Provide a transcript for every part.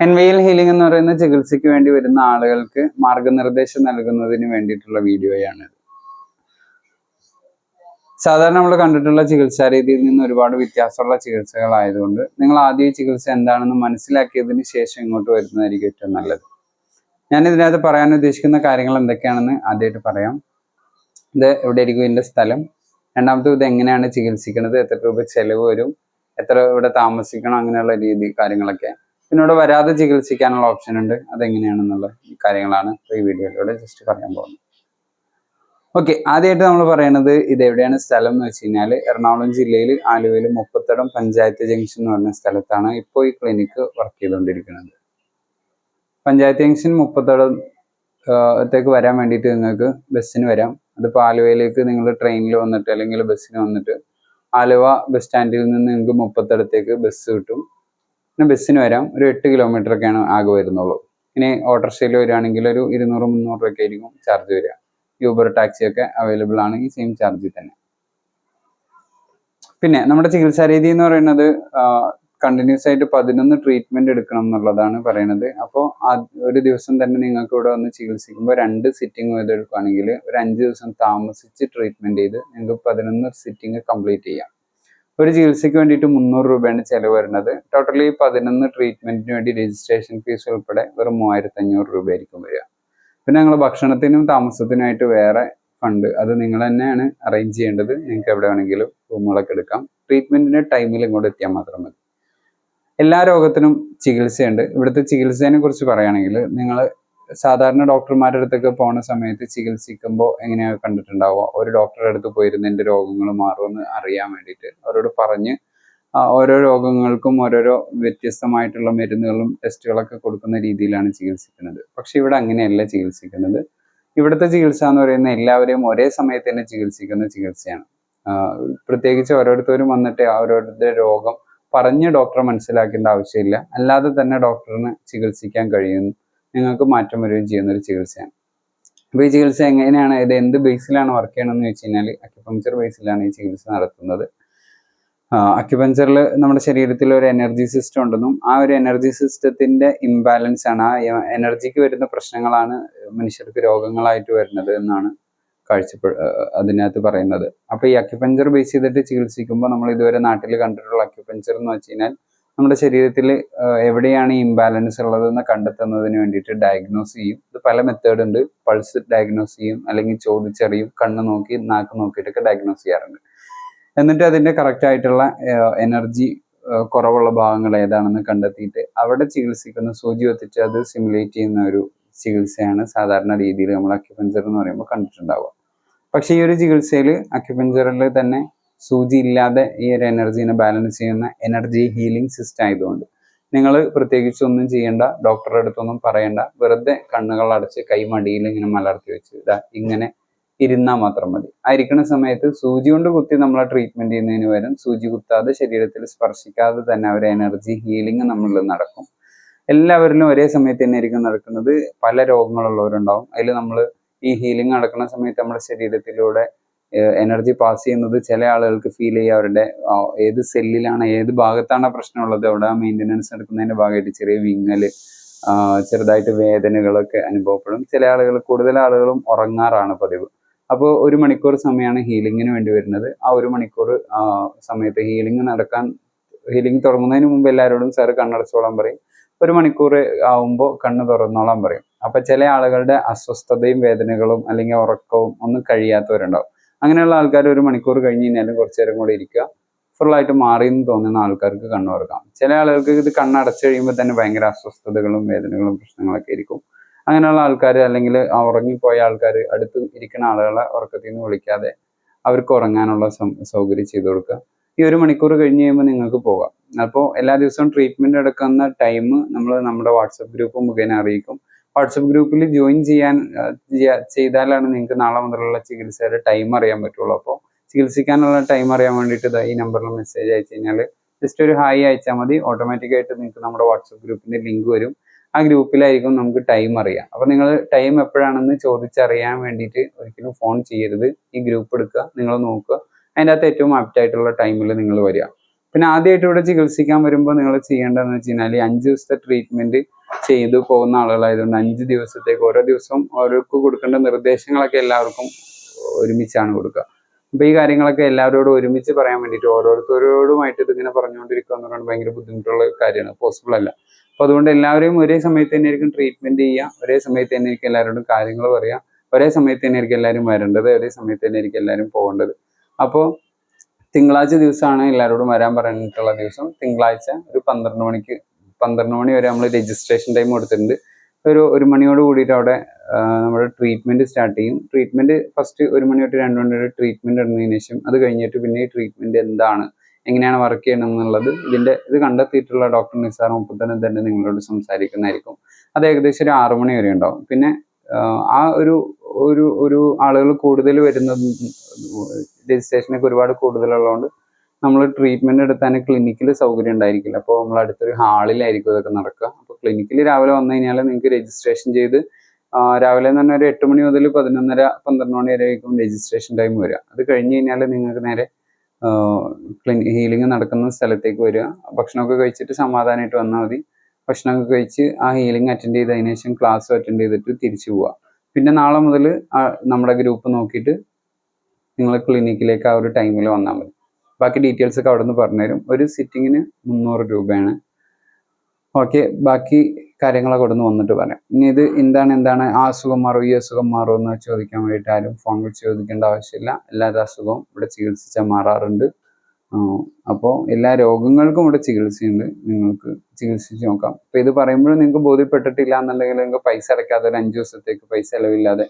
എൻവെയിൽ healing എന്ന് പറയുന്ന ചികിത്സയ്ക്ക് വേണ്ടി വരുന്ന ആളുകൾക്ക് മാർഗനിർദ്ദേശം നൽകുന്നതിന് വേണ്ടിയിട്ടുള്ള വീഡിയോയാണ്. സാധാരണ നമ്മൾ കണ്ടിട്ടുള്ള ചികിത്സാ രീതിയിൽ നിന്ന് ഒരുപാട് വ്യത്യാസമുള്ള ചികിത്സകളായതുകൊണ്ട് നിങ്ങൾ ആദ്യം ചികിത്സ എന്താണെന്ന് മനസ്സിലാക്കിയതിന് ശേഷം ഇങ്ങോട്ട് വരുന്നതായിരിക്കും ഏറ്റവും നല്ലത്. ഞാൻ ഇതിനകത്ത് പറയാൻ ഉദ്ദേശിക്കുന്ന കാര്യങ്ങൾ എന്തൊക്കെയാണെന്ന് ആദ്യമായിട്ട് പറയാം. ഇത് എവിടെയായിരിക്കും ഇതിന്റെ സ്ഥലം? രണ്ടാമത്തെ ഇത് എങ്ങനെയാണ് ചികിത്സിക്കുന്നത്? എത്ര രൂപ ചെലവ് വരും? എത്ര ഇവിടെ താമസിക്കണം അങ്ങനെയുള്ള രീതി കാര്യങ്ങളൊക്കെ പിന്നെ ഇവിടെ വരാതെ ചികിത്സിക്കാനുള്ള ഓപ്ഷൻ ഉണ്ട്. അതെങ്ങനെയാണെന്നുള്ള കാര്യങ്ങളാണ് ഈ വീഡിയോയിലൂടെ ജസ്റ്റ് പറയാൻ പോകുന്നത്. ഓക്കെ ആദ്യമായിട്ട് നമ്മൾ പറയുന്നത് ഇത് എവിടെയാണ് സ്ഥലം എന്ന് വെച്ച് കഴിഞ്ഞാൽ എറണാകുളം ജില്ലയിൽ ആലുവയിൽ മുപ്പത്തടം പഞ്ചായത്ത് ജംഗ്ഷൻ എന്ന് പറഞ്ഞ സ്ഥലത്താണ് ഇപ്പോൾ ഈ ക്ലിനിക്ക് വർക്ക് ചെയ്തുകൊണ്ടിരിക്കുന്നത് പഞ്ചായത്ത് ജംഗ്ഷൻ മുപ്പത്തടം ത്തേക്ക് വരാൻ വേണ്ടിയിട്ട് നിങ്ങൾക്ക് ബസ്സിന് വരാം. അതിപ്പോൾ ആലുവയിലേക്ക് നിങ്ങൾ ട്രെയിനിൽ വന്നിട്ട് അല്ലെങ്കിൽ ബസ്സിന് വന്നിട്ട് ആലുവ ബസ് സ്റ്റാൻഡിൽ നിന്ന് നിങ്ങൾക്ക് മുപ്പത്തടത്തേക്ക് ബസ് കിട്ടും. പിന്നെ ബസ്സിന് വരാം. ഒരു എട്ട് കിലോമീറ്റർ ഒക്കെയാണ് ആകെ വരുന്നുള്ളൂ. ഇനി ഓട്ടോറിക്ഷയിൽ വരികയാണെങ്കിൽ ഒരു ഇരുന്നൂറ് മുന്നൂറ് രൂപയൊക്കെ ആയിരിക്കും ചാർജ് വരിക. യൂബർ ടാക്സി ഒക്കെ അവൈലബിൾ ആണ്. ഈ സെയിം ചാർജിൽ തന്നെ. പിന്നെ നമ്മുടെ ചികിത്സാ രീതി എന്ന് പറയുന്നത് കണ്ടിന്യൂസ് ആയിട്ട് പതിനൊന്ന് ട്രീറ്റ്മെന്റ് എടുക്കണം എന്നുള്ളതാണ് പറയുന്നത് അപ്പോൾ ഒരു ദിവസം തന്നെ നിങ്ങൾക്ക് ഇവിടെ വന്ന് ചികിത്സിക്കുമ്പോൾ രണ്ട് സിറ്റിംഗ് ചെയ്തെടുക്കുകയാണെങ്കിൽ ഒരു അഞ്ച് ദിവസം താമസിച്ച് ട്രീറ്റ്മെന്റ് ചെയ്ത് നിങ്ങൾക്ക് പതിനൊന്ന് സിറ്റിംഗ് കംപ്ലീറ്റ് ചെയ്യാം. ഒരു ചികിത്സയ്ക്ക് വേണ്ടിയിട്ട് മുന്നൂറ് രൂപയാണ് ചിലവ് വരുന്നത്. ടോട്ടലി പതിനൊന്ന് ട്രീറ്റ്മെന്റിന് വേണ്ടി രജിസ്ട്രേഷൻ ഫീസ് ഉൾപ്പെടെ വെറും മൂവായിരത്തി അഞ്ഞൂറ് രൂപയായിരിക്കും വരിക. പിന്നെ ഞങ്ങൾ ഭക്ഷണത്തിനും താമസത്തിനുമായിട്ട് വേറെ ഫണ്ട് അത് നിങ്ങൾ തന്നെയാണ് അറേഞ്ച് ചെയ്യേണ്ടത്. നിങ്ങൾക്ക് എവിടെ വേണമെങ്കിലും റൂമുകളൊക്കെ എടുക്കാം. ട്രീറ്റ്മെന്റിന്റെ ടൈമിൽ ഇങ്ങോട്ട് എത്തിയാൽ മാത്രം മതി. എല്ലാ രോഗത്തിനും ചികിത്സയുണ്ട്. ഇവിടുത്തെ ചികിത്സയെ കുറിച്ച് പറയുകയാണെങ്കിൽ നിങ്ങൾ സാധാരണ ഡോക്ടർമാരുടെ അടുത്തൊക്കെ പോണ സമയത്ത് ചികിത്സിക്കുമ്പോൾ എങ്ങനെയാണ് കണ്ടിട്ടുണ്ടാവുക? ഒരു ഡോക്ടറുടെ അടുത്ത് പോയിരുന്ന് എന്റെ രോഗങ്ങൾ മാറുമെന്ന് അറിയാൻ വേണ്ടിയിട്ട് അവരോട് പറഞ്ഞ് ഓരോ രോഗങ്ങൾക്കും ഓരോരോ വ്യത്യസ്തമായിട്ടുള്ള മരുന്നുകളും ടെസ്റ്റുകളൊക്കെ കൊടുക്കുന്ന രീതിയിലാണ് ചികിത്സിക്കുന്നത്. പക്ഷെ ഇവിടെ അങ്ങനെയല്ല ചികിത്സിക്കുന്നത്. ഇവിടുത്തെ ചികിത്സ എന്ന് പറയുന്ന എല്ലാവരെയും ഒരേ സമയത്ത് തന്നെ ചികിത്സിക്കുന്ന ചികിത്സയാണ്. പ്രത്യേകിച്ച് ഓരോരുത്തരും വന്നിട്ട് അവരവരുടെ രോഗം പറഞ്ഞ് ഡോക്ടർ മനസ്സിലാക്കേണ്ട ആവശ്യമില്ല. അല്ലാതെ തന്നെ ഡോക്ടറിന് ചികിത്സിക്കാൻ കഴിയുന്നു നിങ്ങൾക്ക് മാറ്റം വരികയും ചെയ്യുന്ന ഒരു ചികിത്സയാണ്. അപ്പോൾ ഈ ചികിത്സ എങ്ങനെയാണ് ഇത് എന്ത് ബേസിലാണ് വർക്ക് ചെയ്യണമെന്ന് വെച്ച് കഴിഞ്ഞാൽ അക്യുപങ്ചർ ബേസിലാണ് ഈ ചികിത്സ നടത്തുന്നത്. അക്യുപഞ്ചറിൽ നമ്മുടെ ശരീരത്തിൽ ഒരു എനർജി സിസ്റ്റം ഉണ്ടെന്നും ആ ഒരു എനർജി സിസ്റ്റത്തിന്റെ ഇംബാലൻസ് ആണ് ആ എനർജിക്ക് വരുന്ന പ്രശ്നങ്ങളാണ് മനുഷ്യർക്ക് രോഗങ്ങളായിട്ട് വരുന്നത് എന്നാണ് കാഴ്ചപ്പെ അതിനകത്ത് പറയുന്നത്. അപ്പോൾ ഈ അക്യുപഞ്ചർ ബേസ് ചെയ്തിട്ട് ചികിത്സിക്കുമ്പോൾ നമ്മൾ ഇതുവരെ നാട്ടിൽ കണ്ടിട്ടുള്ള അക്യുപഞ്ചർ എന്ന് വെച്ച് കഴിഞ്ഞാൽ നമ്മുടെ ശരീരത്തിൽ എവിടെയാണ് ഈ ഇംബാലൻസ് ഉള്ളതെന്ന് കണ്ടെത്തുന്നതിന് വേണ്ടിയിട്ട് ഡയഗ്നോസ് ചെയ്യും. ഇത് പല മെത്തേഡ് ഉണ്ട്. പൾസ് ഡയഗ്നോസ് ചെയ്യും അല്ലെങ്കിൽ ചോദിച്ചറിയും കണ്ണ് നോക്കി നാക്ക് നോക്കിയിട്ടൊക്കെ ഡയഗ്നോസ് ചെയ്യാറുണ്ട്. എന്നിട്ട് അതിന്റെ കറക്റ്റ് ആയിട്ടുള്ള എനർജി കുറവുള്ള ഭാഗങ്ങൾ ഏതാണെന്ന് കണ്ടെത്തിയിട്ട് അവിടെ ചികിത്സിക്കുന്ന സൂചി ഒത്തിച്ച് അത് സിമുലേറ്റ് ചെയ്യുന്ന ഒരു ചികിത്സയാണ് സാധാരണ രീതിയിൽ നമ്മൾ അക്യുപഞ്ചർ എന്ന് പറയുമ്പോൾ കണ്ടിട്ടുണ്ടാവുക. പക്ഷേ ഈ ഒരു ചികിത്സയിൽ അക്യുപഞ്ചറിൽ തന്നെ സൂചി ഇല്ലാതെ ഈ ഒരു എനർജീനെ ബാലൻസ് ചെയ്യുന്ന എനർജി ഹീലിംഗ് സിസ്റ്റം ആയതുകൊണ്ട്. നിങ്ങൾ പ്രത്യേകിച്ച് ഒന്നും ചെയ്യേണ്ട ഡോക്ടറുടെ അടുത്തൊന്നും പറയേണ്ട. വെറുതെ കണ്ണുകൾ അടച്ച് കൈ മടിയിൽ ഇങ്ങനെ മലർത്തി വെച്ച് ഇതാ ഇങ്ങനെ ഇരുന്നാൽ മാത്രം മതി. ആയിരിക്കുന്ന സമയത്ത് സൂചി കൊണ്ട് കുത്തി നമ്മളെ ട്രീറ്റ്മെന്റ് ചെയ്യുന്നതിന് പകരം സൂചി കുത്താതെ ശരീരത്തിൽ സ്പർശിക്കാതെ തന്നെ ഒരു എനർജി ഹീലിംഗ് നമ്മളിൽ നടക്കും. എല്ലാവരിലും ഒരേ സമയത്ത് തന്നെ ആയിരിക്കും നടക്കുന്നത്. പല രോഗങ്ങളുള്ളവരുണ്ടാവും. അതിൽ നമ്മൾ ഈ ഹീലിംഗ് നടക്കുന്ന സമയത്ത് നമ്മുടെ ശരീരത്തിലൂടെ എനർജി പാസ് ചെയ്യുന്നത് ചില ആളുകൾക്ക് ഫീൽ ചെയ്യുക അവരുടെ ഏത് സെല്ലിലാണ് ഏത് ഭാഗത്താണ് പ്രശ്നമുള്ളത് അവിടെ മെയിന്റനൻസ് നടക്കുന്നതിന്റെ ഭാഗമായിട്ട് ചെറിയ വിങ്ങൽ ചെറുതായിട്ട് വേദനകളൊക്കെ അനുഭവപ്പെടും. ചില ആളുകൾ കൂടുതൽ ആളുകളും ഉറങ്ങാറാണ് പതിവ്. അപ്പോൾ ഒരു മണിക്കൂർ സമയമാണ് ഹീലിങ്ങിന് വേണ്ടി വരുന്നത്. ആ ഒരു മണിക്കൂർ സമയത്ത് ഹീലിംഗ് നടക്കാൻ ഹീലിംഗ് തുടങ്ങുന്നതിന് മുമ്പ് എല്ലാവരോടും സാറ് കണ്ണടച്ചോളാൻ പറയും. ഒരു മണിക്കൂർ ആവുമ്പോൾ കണ്ണ് തുറന്നോളാൻ പറയും. അപ്പം ചില ആളുകളുടെ അസ്വസ്ഥതയും വേദനകളും അല്ലെങ്കിൽ ഉറക്കവും ഒന്നും കഴിയാത്തവരുണ്ടാവും. അങ്ങനെയുള്ള ആൾക്കാർ ഒരു മണിക്കൂർ കഴിഞ്ഞ് കഴിഞ്ഞാലും കുറച്ചു നേരം കൂടെ ഇരിക്കുക. ഫുള്ളായിട്ട് മാറി എന്ന് തോന്നുന്ന ആൾക്കാർക്ക് കണ്ണു തുറക്കാം. ചില ആളുകൾക്ക് ഇത് കണ്ണടച്ചു കഴിയുമ്പോൾ തന്നെ ഭയങ്കര അസ്വസ്ഥതകളും വേദനകളും പ്രശ്നങ്ങളൊക്കെ ആയിരിക്കും. അങ്ങനെയുള്ള ആൾക്കാർ അല്ലെങ്കിൽ ഉറങ്ങിപ്പോയ ആൾക്കാർ അടുത്ത് ഇരിക്കുന്ന ആളുകളെ ഉറക്കത്തിൽ നിന്ന് വിളിക്കാതെ അവർക്ക് ഉറങ്ങാനുള്ള സൗകര്യം ചെയ്തു കൊടുക്കുക. ഈ ഒരു മണിക്കൂർ കഴിഞ്ഞ് കഴിയുമ്പോൾ നിങ്ങൾക്ക് പോകാം. അപ്പോൾ എല്ലാ ദിവസവും ട്രീറ്റ്മെന്റ് എടുക്കുന്ന ടൈം നമ്മൾ നമ്മുടെ വാട്സപ്പ് ഗ്രൂപ്പ് മുഖേന അറിയിക്കും. വാട്സപ്പ് ഗ്രൂപ്പിൽ ജോയിൻ ചെയ്യാൻ ചെയ്താലാണ് നിങ്ങൾക്ക് നാളെ മുതലുള്ള ചികിത്സയുടെ ടൈം അറിയാൻ പറ്റുള്ളൂ. അപ്പോൾ ചികിത്സിക്കാനുള്ള ടൈം അറിയാൻ വേണ്ടിയിട്ട് ഈ നമ്പറിൽ മെസ്സേജ് അയച്ചു കഴിഞ്ഞാൽ ജസ്റ്റ് ഒരു ഹായ് അയച്ചാൽ മതി. ഓട്ടോമാറ്റിക്കായിട്ട് നിങ്ങൾക്ക് നമ്മുടെ വാട്സപ്പ് ഗ്രൂപ്പിന്റെ ലിങ്ക് വരും. ആ ഗ്രൂപ്പിലായിരിക്കും നമുക്ക് ടൈം അറിയാം. അപ്പോൾ നിങ്ങൾ ടൈം എപ്പോഴാണെന്ന് ചോദിച്ചറിയാൻ വേണ്ടിയിട്ട് ഒരിക്കലും ഫോൺ ചെയ്യരുത്. ഈ ഗ്രൂപ്പ് എടുക്കുക നിങ്ങൾ നോക്കുക. അതിന്റെ അകത്ത് ഏറ്റവും ആപ്റ്റ് ആയിട്ടുള്ള ടൈമിൽ നിങ്ങൾ വരിക. പിന്നെ ആദ്യമായിട്ട് ഇവിടെ ചികിത്സിക്കാൻ വരുമ്പോൾ നിങ്ങൾ ചെയ്യേണ്ടതെന്ന് വെച്ച് കഴിഞ്ഞാൽ അഞ്ച് ദിവസത്തെ ട്രീറ്റ്മെന്റ് ചെയ്തു പോകുന്ന ആളുകളായതുകൊണ്ട് അഞ്ച് ദിവസത്തേക്ക് ഓരോ ദിവസവും ഓരോർക്ക് കൊടുക്കേണ്ട നിർദ്ദേശങ്ങളൊക്കെ എല്ലാവർക്കും ഒരുമിച്ചാണ് കൊടുക്കുക. അപ്പോൾ ഈ കാര്യങ്ങളൊക്കെ എല്ലാവരോടും ഒരുമിച്ച് പറയാൻ വേണ്ടിയിട്ട് ഓരോരുത്തരോടുമായിട്ട് ഇതിങ്ങനെ പറഞ്ഞുകൊണ്ടിരിക്കുക എന്ന് പറയുന്നത് ഭയങ്കര ബുദ്ധിമുട്ടുള്ള കാര്യമാണ്. പോസിബിൾ അല്ല. അപ്പോൾ അതുകൊണ്ട് എല്ലാവരെയും ഒരേ സമയത്ത് തന്നെ ആയിരിക്കും ട്രീറ്റ്മെന്റ് ചെയ്യുക. ഒരേ സമയത്ത് തന്നെ ആയിരിക്കും എല്ലാവരോടും കാര്യങ്ങൾ പറയുക. ഒരേ സമയത്ത് തന്നെ ആയിരിക്കും എല്ലാവരും വരേണ്ടത്. ഒരേ സമയത്ത് തന്നെ ആയിരിക്കും എല്ലാവരും പോകേണ്ടത്. അപ്പോൾ തിങ്കളാഴ്ച ദിവസമാണ് എല്ലാവരോടും വരാൻ പറഞ്ഞിട്ടുള്ള ദിവസം. തിങ്കളാഴ്ച ഒരു പന്ത്രണ്ട് മണിക്ക് പന്ത്രണ്ട് മണി വരെ നമ്മൾ രജിസ്ട്രേഷൻ ടൈം കൊടുത്തിട്ടുണ്ട്. ഒരു ഒരു മണിയോട് കൂടിയിട്ട് അവിടെ നമ്മുടെ ട്രീറ്റ്മെന്റ് സ്റ്റാർട്ട് ചെയ്യും. ട്രീറ്റ്മെന്റ് ഫസ്റ്റ് ഒരു മണി തൊട്ട് രണ്ട് മണി വരെ ട്രീറ്റ്മെന്റ് ഇടുന്നതിന് ശേഷം അത് കഴിഞ്ഞിട്ട് പിന്നെ ഈ ട്രീറ്റ്മെന്റ് എന്താണ് എങ്ങനെയാണ് വർക്ക് ചെയ്യണം എന്നുള്ളത് ഇതിന്റെ ഇത് കണ്ടെത്തിയിട്ടുള്ള ഡോക്ടർ നിസാർ മുപ്പത്തന്നെ തന്നെ നിങ്ങളോട് സംസാരിക്കുന്നതായിരിക്കും. അത് ഏകദേശം ഒരു ആറു മണി വരെ ഉണ്ടാവും. പിന്നെ ആ ഒരു ഒരു ഒരു ആളുകൾ കൂടുതൽ വരുന്നത് രജിസ്ട്രേഷനൊക്കെ ഒരുപാട് കൂടുതലുള്ളതുകൊണ്ട് നമ്മൾ ട്രീറ്റ്മെന്റ് എടുത്താൽ ക്ലിനിക്കിൽ സൗകര്യം ഉണ്ടായിരിക്കില്ല. അപ്പോൾ നമ്മൾ അടുത്തൊരു ഹാളിലായിരിക്കും ഇതൊക്കെ നടക്കുക. അപ്പോൾ ക്ലിനിക്കിൽ രാവിലെ വന്നു കഴിഞ്ഞാൽ നിങ്ങൾക്ക് രജിസ്ട്രേഷൻ ചെയ്ത് രാവിലെ പറഞ്ഞാൽ ഒരു എട്ട് മണി മുതൽ പതിനൊന്നര പന്ത്രണ്ട് മണി വരെ ആയിരിക്കും രജിസ്ട്രേഷൻ ടൈം വരിക. അത് കഴിഞ്ഞ് കഴിഞ്ഞാൽ നിങ്ങൾക്ക് നേരെ ക്ലിനി ഹീലിംഗ് നടക്കുന്ന സ്ഥലത്തേക്ക് വരിക. ഭക്ഷണമൊക്കെ കഴിച്ചിട്ട് സമാധാനമായിട്ട് വന്നാൽ മതി. ഭക്ഷണമൊക്കെ കഴിച്ച് ആ ഹീലിംഗ് അറ്റൻഡ് ചെയ്ത് അതിന് ശേഷം ക്ലാസ് അറ്റൻഡ് ചെയ്തിട്ട് തിരിച്ചു പോവുക. പിന്നെ നാളെ മുതൽ നമ്മുടെ ഗ്രൂപ്പ് നോക്കിയിട്ട് നിങ്ങൾ ക്ലിനിക്കിലേക്ക് ആ ഒരു ടൈമിൽ വന്നാൽ മതി. ബാക്കി ഡീറ്റെയിൽസ് ഒക്കെ അവിടെ നിന്ന് പറഞ്ഞുതരും. ഒരു സിറ്റിങ്ങിന് മുന്നൂറ് രൂപയാണ്. ഓക്കെ ബാക്കി കാര്യങ്ങളൊക്കെ അവിടെ നിന്ന് വന്നിട്ട് പറയാം. ഇനി ഇത് എന്താണ് എന്താണ് ആ അസുഖം മാറും? ഈ അസുഖം മാറോ എന്ന് ചോദിക്കാൻ വേണ്ടിയിട്ട് ആരും ഫോൺ വിളിച്ച് ചോദിക്കേണ്ട ആവശ്യമില്ല. എല്ലാ അസുഖവും ഇവിടെ ചികിത്സിച്ചാൽ മാറാറുണ്ട്. അപ്പോൾ എല്ലാ രോഗങ്ങൾക്കും ഇവിടെ ചികിത്സയുണ്ട്. നിങ്ങൾക്ക് ചികിത്സിച്ച് നോക്കാം. അപ്പോൾ ഇത് പറയുമ്പോഴും നിങ്ങൾക്ക് ബോധ്യപ്പെട്ടിട്ടില്ല എന്നുണ്ടെങ്കിൽ നിങ്ങൾക്ക് പൈസ അടയ്ക്കാതെ ഒരു അഞ്ച് ദിവസത്തേക്ക് പൈസ ചിലവില്ലാതെ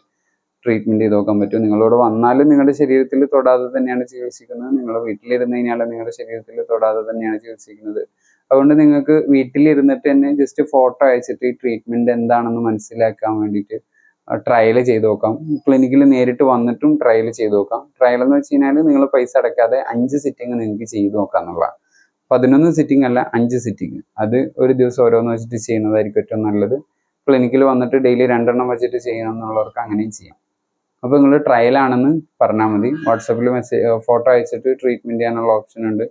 ട്രീറ്റ്മെന്റ് ചെയ്ത് നോക്കാൻ പറ്റും. നിങ്ങളോട് വന്നാലും നിങ്ങളുടെ ശരീരത്തിൽ തൊടാതെ തന്നെയാണ് ചികിത്സിക്കുന്നത്. നിങ്ങൾ വീട്ടിലിരുന്ന് കഴിഞ്ഞാൽ നിങ്ങളുടെ ശരീരത്തിൽ തൊടാതെ തന്നെയാണ് ചികിത്സിക്കുന്നത്. അതുകൊണ്ട് നിങ്ങൾക്ക് വീട്ടിലിരുന്നിട്ട് തന്നെ ജസ്റ്റ് ഫോട്ടോ അയച്ചിട്ട് ഈ ട്രീറ്റ്മെന്റ് എന്താണെന്ന് മനസ്സിലാക്കാൻ വേണ്ടിയിട്ട് ട്രയൽ ചെയ്ത് നോക്കാം. ക്ലിനിക്കിൽ നേരിട്ട് വന്നിട്ടും ട്രയൽ ചെയ്ത് നോക്കാം. ട്രയൽ എന്ന് വെച്ച് കഴിഞ്ഞാൽ നിങ്ങൾ പൈസ അടയ്ക്കാതെ അഞ്ച് സിറ്റിംഗ് നിങ്ങൾക്ക് ചെയ്ത് നോക്കാം എന്നുള്ളതാണ്. പതിനൊന്ന് സിറ്റിംഗ് അല്ല അഞ്ച് സിറ്റിംഗ് അത് ഒരു ദിവസം ഓരോന്ന് വെച്ചിട്ട് ചെയ്യുന്നതായിരിക്കും ഏറ്റവും നല്ലത്. ക്ലിനിക്കിൽ വന്നിട്ട് ഡെയിലി രണ്ടെണ്ണം വെച്ചിട്ട് ചെയ്യണം എന്നുള്ളവർക്ക് അങ്ങനെയും ചെയ്യാം. അപ്പോൾ നിങ്ങൾ ട്രയൽ ആണെന്ന് പറഞ്ഞാൽ മതി. വാട്സപ്പിൽ മെസ്സേജ് ഫോട്ടോ അയച്ചിട്ട് ട്രീറ്റ്മെന്റ് ചെയ്യാനുള്ള ഓപ്ഷൻ ഉണ്ട്.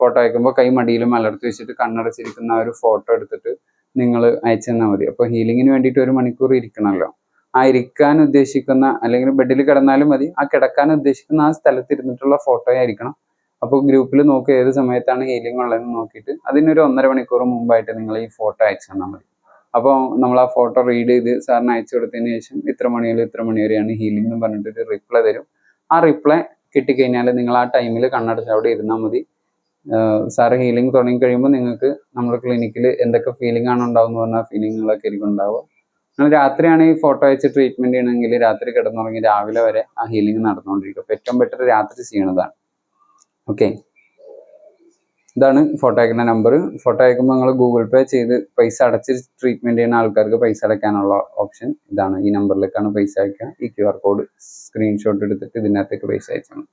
ഫോട്ടോ അയക്കുമ്പോൾ കൈ മടിയിലും മലർത്തി വെച്ചിട്ട് കണ്ണടച്ചിരിക്കുന്ന ഒരു ഫോട്ടോ എടുത്തിട്ട് നിങ്ങൾ അയച്ചു തന്നാൽ മതി. അപ്പോൾ ഹീലിങ്ങിന് വേണ്ടിയിട്ട് ഒരു മണിക്കൂർ ഇരിക്കണമല്ലോ. ആ ഇരിക്കാൻ ഉദ്ദേശിക്കുന്ന അല്ലെങ്കിൽ ബെഡിൽ കിടന്നാലും മതി. ആ കിടക്കാൻ ഉദ്ദേശിക്കുന്ന ആ സ്ഥലത്ത് ഇരുന്നിട്ടുള്ള ഫോട്ടോ ആയിരിക്കണം. അപ്പോൾ ഗ്രൂപ്പിൽ നോക്കി ഏത് സമയത്താണ് ഹീലിംഗ് ഉള്ളതെന്ന് നോക്കിയിട്ട് അതിനൊരു ഒന്നര മണിക്കൂർ മുമ്പായിട്ട് നിങ്ങൾ ഈ ഫോട്ടോ അയച്ചു തന്നാൽ മതി. അപ്പോൾ നമ്മൾ ആ ഫോട്ടോ റീഡ് ചെയ്ത് സാറിന് അയച്ചു കൊടുത്തതിന് ശേഷം ഇത്ര മണി മുതൽ ഇത്ര മണി വരെയാണ് ഹീലിംഗ് എന്ന് പറഞ്ഞിട്ട് ഒരു റിപ്ലൈ തരും. ആ റിപ്ലൈ കിട്ടിക്കഴിഞ്ഞാൽ നിങ്ങൾ ആ ടൈമിൽ കണ്ണടച്ച് അവിടെ ഇരുന്നാൽ മതി. സാറ് ഹീലിംഗ് തുടങ്ങി കഴിയുമ്പോൾ നിങ്ങൾക്ക് നമ്മുടെ ക്ലിനിക്കിൽ എന്തൊക്കെ ഫീലിംഗ് ആണ് ഉണ്ടാവുന്ന പറഞ്ഞാൽ ഫീലിംഗുകളൊക്കെ ആയിരിക്കും ഉണ്ടാവുക. നിങ്ങൾ രാത്രിയാണ് ഈ ഫോട്ടോ അയച്ച് ട്രീറ്റ്മെന്റ് ചെയ്യണമെങ്കിൽ രാത്രി കിടന്നുറങ്ങി രാവിലെ വരെ ആ ഹീലിംഗ് നടന്നുകൊണ്ടിരിക്കും ഏറ്റവും ബെറ്റർ രാത്രി ചെയ്യണതാണ്. ഓക്കെ ഇതാണ് ഫോട്ടോ അയക്കുന്ന നമ്പർ ഫോട്ടോ അയക്കുമ്പോൾ നിങ്ങൾ ഗൂഗിൾ പേ ചെയ്ത് പൈസ അടച്ച് ട്രീറ്റ്മെന്റ് ചെയ്യുന്ന ആൾക്കാർക്ക് പൈസ അടയ്ക്കാനുള്ള ഓപ്ഷൻ ഇതാണ്. ഈ നമ്പറിലേക്കാണ് പൈസ അയക്കുക. ഈ ക്യു ആർ കോഡ് സ്ക്രീൻഷോട്ട് എടുത്തിട്ട് ഇതിനകത്തേക്ക് പൈസ അയച്ചാൽ